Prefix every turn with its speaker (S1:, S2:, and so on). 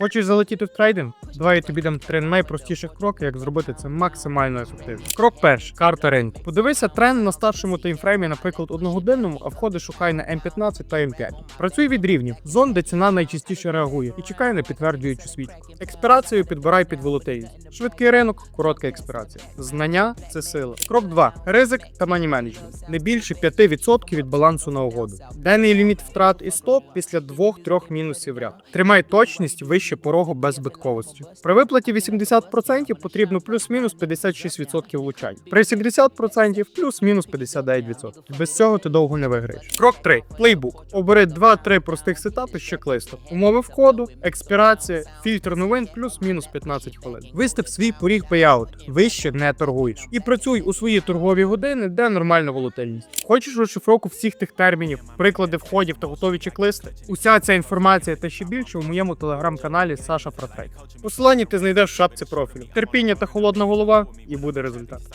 S1: Хочеш залетіти в трейдинг? Давай я тобі дам три найпростіших кроки, як зробити це максимально ефективно. Крок перший карта ринку. Подивися тренд на старшому таймфреймі, наприклад, одногодинному, а входи шукай на М15 та М5. Працюй від рівнів, зон, де ціна найчастіше реагує, і чекай на підтверджуючу свічку. Експірацію підбирай під волатильність. Швидкий ринок, коротка експірація. Знання це сила. Крок 2. Ризик та мані менеджмент. Не більше 5% від балансу на угоду. Денний ліміт втрат і стоп після 2-3 мінусів ряд. Тримай точність вище порогу без збитковості. При виплаті 80% потрібно плюс-мінус 56% влучань. При 70% плюс-мінус 59%. Без цього ти довго не виграєш. Крок 3. Плейбук. Обери 2-3 простих сетапи з чек-листу. Умови входу, експірація, фільтр новин плюс-мінус 15 хвилин. Вистав свій поріг пейаут. Вище не торгуєш. І працюй у свої торгові години, де нормальна волатильність. Хочеш розшифровку всіх тих термінів, приклади входів та готові чек-листи? Уся ця інформація та ще більше у моєму телеграм-каналі Саша Протрейд. Посилання ти знайдеш в шапці профілю. Терпіння та холодна голова, і буде результат.